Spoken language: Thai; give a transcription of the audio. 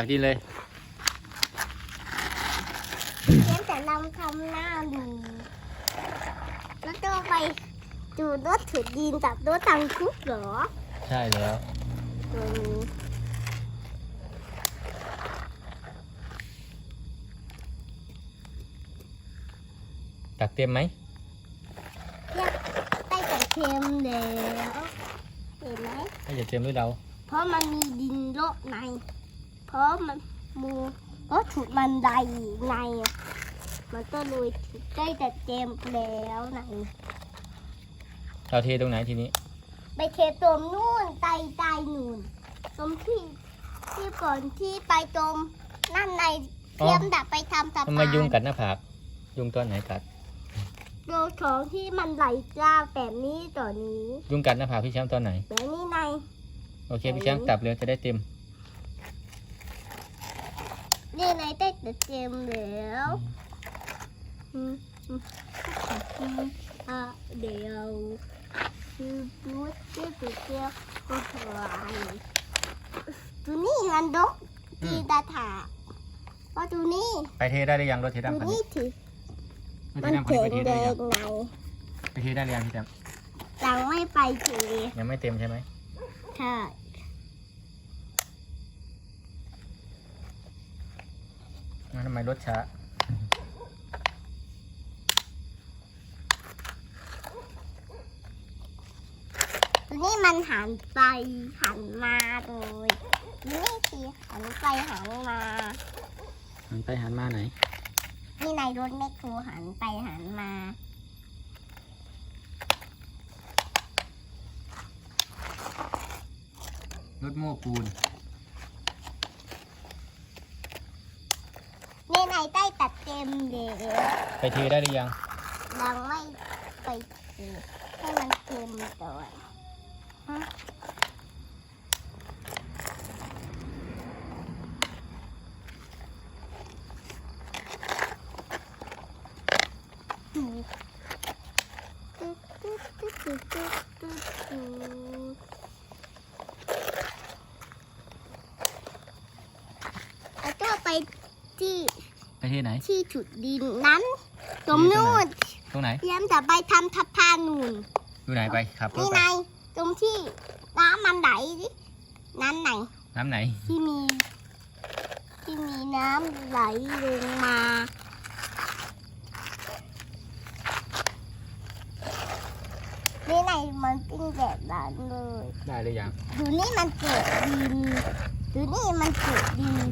ตักดินเลยเพียงแต่เราทำหน้าดูแล้วก็ไปดูรถถือดินกับรถตังคุกเหรอใช่แล้วตัวนี้ตักเต็มไหมได้แต่เค็มแล้วเห็นไหมไม่จะเต็มด้วยเรา เพราะมันมีดินโลกใน เพราะมันมูเพราะถูกมันไดในอะมันก็เลยใกล้จะเต็มแล้วในเราเทตรงไหนทีนี้ ไปเทตรงนู่นไตไตนู่นตรงที่ที่ก่อนที่ไปตรงนั่นในเทียมดับไปทำสะทำพานไมยุงกัดหน้าผากยุงตัวไหนกัดโดนของที่มันไหลจ้าแบบนี้ต่อนี้ ยุงกัดหน้าผากพี่แชมป์ตอนไหนแบบนี้ใน โอเคพี่แชมป์ตับเร็วจะได้เต็ม นี่ในได้แต่เต็มแล้วอืมอืมอืมอะเดี๋ยวคือดูที่ตัวเดียวก็หายตัวนี้มันดกอืที่มดาถาเพราะตัวนี้ไปเทได้หรือยังรถเทตัวดำคันนี้นี้ถือรถมัเทนดำคันเจ๋นี้งไปเทแดได้ยังงในไปเทได้หรือยังพี่แชมป์ยังไม่ไปเทยังไม่เต็มใช่ไหมใช่ อ้าว ทำไมรถช้าตัวนี้มันหันไปหันมาเลยนี่สิหันไปหันมา หันไปหันมาไหน นี่ในรถแมคโครหันไปหันมา รถโม้ปูน นี่ในใต้ตัดเต็มเลยไปเทได้หรือยัง ยังไม่ไปเทให้มันเต็มก่อนฮะดูตุ๊ดตุ๊ดตุ๊ดตุ๊ดตุ๊ดตุ๊ดตุ๊ดแล้วก็ไป ที่ไปเทไหน ที่จุดดินนั้น ตรงนู้นตรงไหนเตรียมจะไปทำทัพพานูนดูไหนไปขับรถนี่ไปไงตรงที่น้ำมันไหลดินั้นไหนน้ำไหน ที่มี ที่มีน้ำไหลลงมานี่ไงมันเป็นแบบนั้นเลยได้หรือยัง ดูนี่มันเกิดดินดูนี่มันเกิดดิน